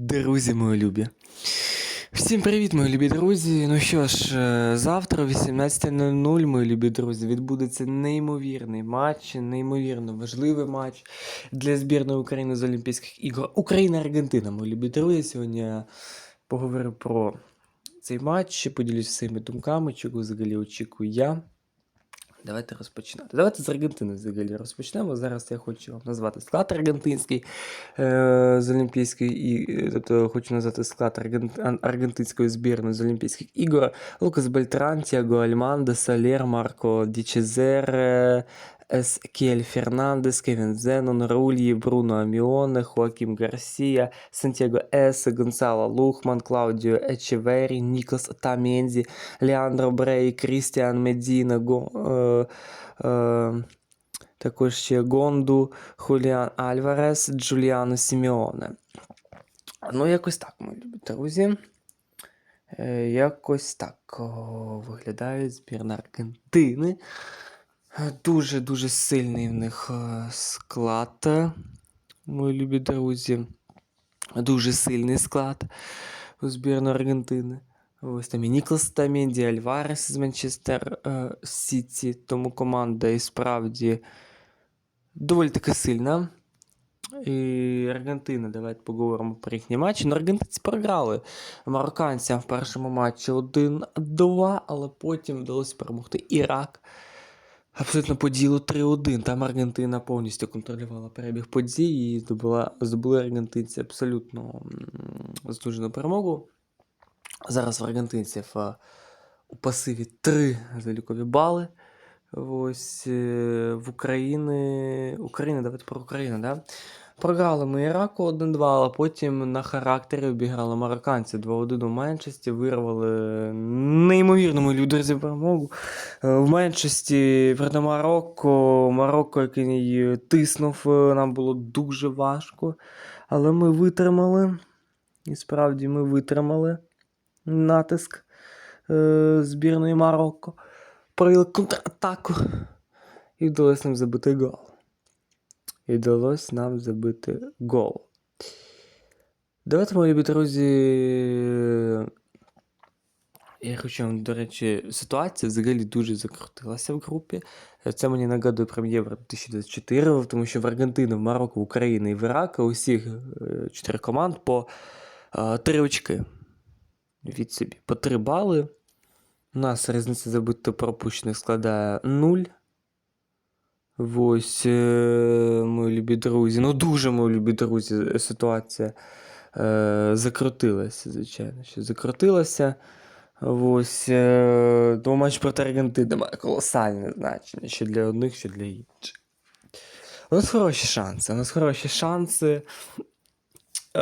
Друзі, мої любі. Всім привіт, мої любі друзі. Ну що ж, е, завтра о 18.00, мої любі друзі, відбудеться неймовірний матч, неймовірно важливий матч для збірної України з Олімпійських ігор. Україна-Аргентина, мої любі друзі. Сьогодні поговорю про цей матч, поділюсь своїми думками, чого взагалі очікую я. Давайте розпочинати. Давайте з Аргентини взагалі розпочнемо. Зараз я хочу вам назвати склад аргентинський е, з Олімпійської і е, тобто хочу назвати склад аргентинської збірної з Олімпійських ігор. Лукас Бельтран, Тіаго Альмандо, Салер, Марко Дічезере, Ескель Фернандес, Кевін Зенон, Рульї, Бруно Аміоне, Хоакім Гарсія, Сантьяго Есе, Гонсало Лухман, Клаудіо Ечевері, Нікос Тамензі, Леандро Брей, Крістіан Медіна, Го, е, е, також ще Гонду, Хуліан Альварес, Джуліано Сіміоне. Ну, якось так, мої любі друзі. Е, Якось так виглядає збірна Аргентини. Дуже-дуже сильний в них е, склад, е, мої любі друзі. Дуже сильний склад у збірної Аргентини. Ось там і Ніклас Тамінді, Альварес з Манчестер е, Сіті, тому команда і справді доволі таки сильна. І Аргентина, давайте поговоримо про їхні матчі. Ну, аргентинці програли марокканцям в першому матчі 1-2, але потім вдалося перемогти Ірак. Абсолютно по ділу 3-1. Там Аргентина повністю контролювала перебіг подій і здобула, здобули аргентинці абсолютно м, заслужену перемогу. Зараз в аргентинців е, у пасиві 3 залікові бали. Ось е, в України. Україна, давайте про Україну, да? Програли ми Іраку 1-2, але потім на характері обіграли марокканці 2-1 у Менчесті, вирвали неймовірному друзі перемогу. Е, В Менчесті проти Марокко, Марокко, який тиснув, е, нам було дуже важко. Але ми витримали. І справді ми витримали натиск збірної Марокко. Провели контратаку. І вдалося нам забити гол. І вдалося нам забити гол. Давайте, мої любі друзі. Я хочу вам, до речі, ситуація взагалі дуже закрутилася в групі. Це мені нагадує про Євро 2024, тому що в Аргентину, в Марокко, в Україну і в Ірак у всіх е, чотири команд по е, три очки. Від собі. По три бали. У нас різниця забито пропущених складає 0. Ось, е, мої любі друзі. Ну, дуже мої любі друзі, ситуація е, закрутилася, звичайно, що закрутилася. Ось, е, тому матч проти Аргентини має колосальне значення, що для одних, що для інших. У нас хороші шанси. У нас хороші шанси. Е,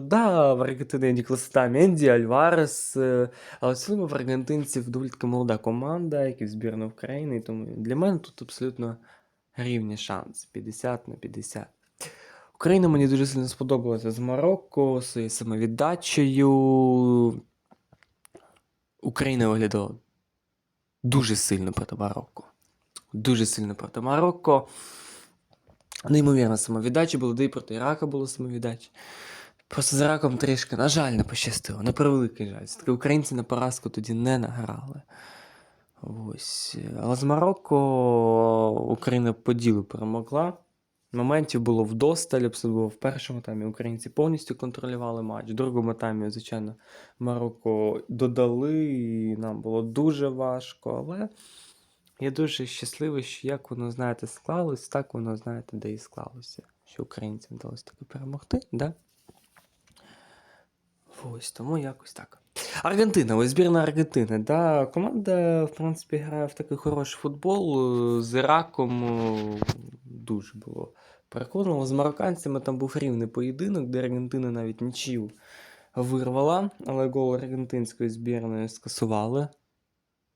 да, в Аргентині Ніклас Менді, Альварес. е, Але в цілому в аргентинців доволі таки молода команда, як і в збірна України. Тому для мене тут абсолютно рівні шанси 50 на 50. Україна мені дуже сильно сподобалася з Марокко, своєю самовіддачею. Україна виглядала дуже сильно проти Марокко. Дуже сильно проти Марокко. Неймовірна самовіддача була, де і проти Ірака було самовіддача. Просто з Іраком трішки, на жаль, не пощастило. На превеликий жаль. Все-таки українці на поразку тоді не награли. Ось. Але з Марокко Україна по ділу перемогла. Моментів було вдосталь, особливо в першому таймі українці повністю контролювали матч. В другому таймі, звичайно, Марокко додали, і нам було дуже важко. Але я дуже щасливий, що як воно, знаєте, склалось, так воно, знаєте, де і склалося. Що українцям вдалося таки перемогти, да? Ось тому якось так. Аргентина, ось збірна Аргентини. Да, команда, в принципі, грає в такий хороший футбол. е, З Іраком е, дуже було переконливо. З марокканцями там був рівний поєдинок, де Аргентина навіть нічию вирвала, але гол аргентинської збірної скасували.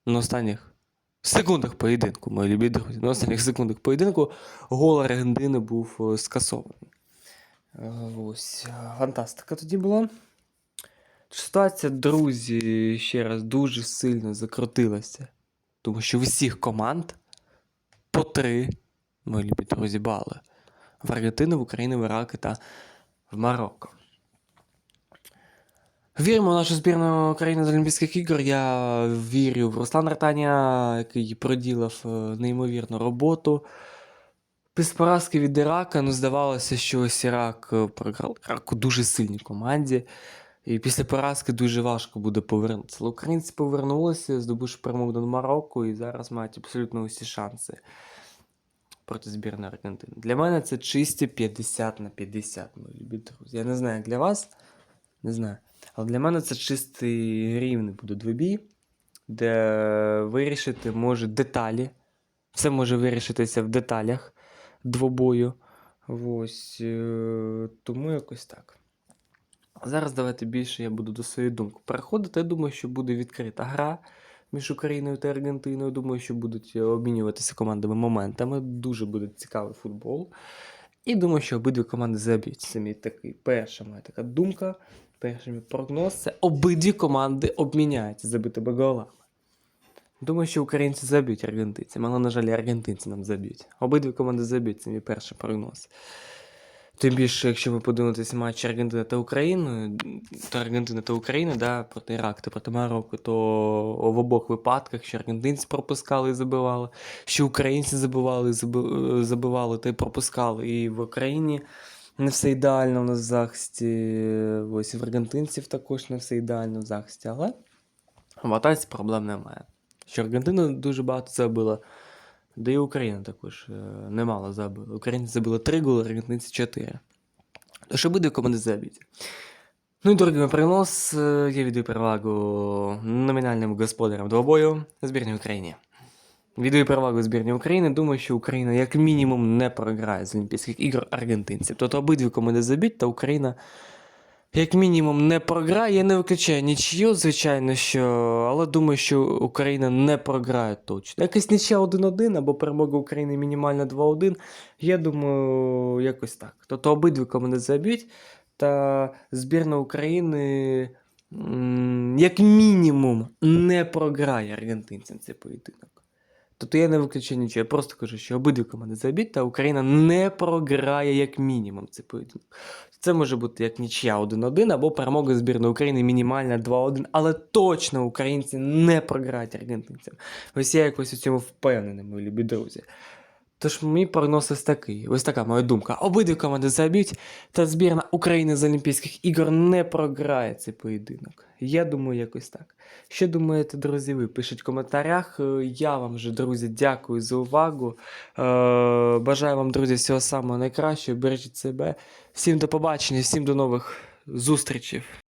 На останніх секундах поєдинку, мої любі друзі. На останніх секундах поєдинку гол Аргентини був е, скасований. Е, Ось, е, фантастика тоді була. Ситуація, друзі, ще раз дуже сильно закрутилася. Тому що в усіх команд по три, мої любі друзі, бали. В Аргентину, в Україну, в Ірак та в Марокко. Віримо в нашу збірну України з Олімпійських ігор. Я вірю в Руслана Артаня, який проділав е, неймовірну роботу. Після поразки від Ірака, ну, здавалося, що ось Ірак е, програв Іраку дуже сильній команді. І після поразки дуже важко буде повернутися. Українці повернулися, здобувши перемогу над Марокко, і зараз мають абсолютно усі шанси проти збірної Аргентини. Для мене це чисті 50 на 50, мої любі друзі. Я не знаю, як для вас, не знаю. Але для мене це чистий рівний буде двобій, де вирішити може деталі. Все може вирішитися в деталях двобою. Ось, е, тому якось так. Зараз давайте більше я буду до своєї думки переходити. Я думаю, що буде відкрита гра між Україною та Аргентиною. Думаю, що будуть обмінюватися командами моментами. Дуже буде цікавий футбол. І думаю, що обидві команди заб'ють. Це мій такий перша моя така думка. Перший мій прогноз це обидві команди обміняються забитими голами. Думаю, що українці заб'ють аргентинцям, але, на жаль, аргентинці нам заб'ють. Обидві команди заб'ють, це мій перший прогноз. Тим більше, якщо ви подивитесь матч Аргентини та України, то Аргентина та Україна да, проти Іраку та проти Марокко, то в обох випадках, що аргентинці пропускали і забивали, що українці забивали і забивали та й пропускали. І в Україні не все ідеально у нас в захисті. Ось і в аргентинців також не все ідеально в захисті, але в атаці проблем немає. Що Аргентина дуже багато забила, да і Україна також немало забила. Українці забили 3 голи, аргентинці 4. Тож обидві команди забиті. Ну і дорогі принос, е, я віддаю перевагу номінальним господарям двобою збірній Україні. Віддаю перевагу збірній України. Думаю, що Україна як мінімум не програє з Олімпійських ігор аргентинців. Тобто обидві команди заб'ють, та Україна як мінімум не програє. Я не виключаю нічию, звичайно, що, але думаю, що Україна не програє точно. Якась нічия 1-1 або перемога України мінімальна 2-1. Я думаю, якось так. Тобто обидві команди заб'ють, та збірна України. Як мінімум не програє аргентинцям цей поєдинок. Тобто я не виключаю нічого, я просто кажу, що обидві команди заб'ють, та Україна не програє як мінімум цей поєдинок. Це може бути як нічия 1-1 або перемога збірної України мінімальна 2-1, але точно українці не програють аргентинцям. Ось я якось у цьому впевнений, мої любі друзі. Тож мій прогноз ось такий, ось така моя думка. Обидві команди заб'ють, та збірна України з Олімпійських ігор не програє цей поєдинок. Я думаю, якось так. Що думаєте, друзі? Ви пишіть в коментарях. Е, Я вам же, друзі, дякую за увагу. Е, Бажаю вам, друзі, всього самого найкращого. Бережіть себе. Всім до побачення, всім до нових зустрічей.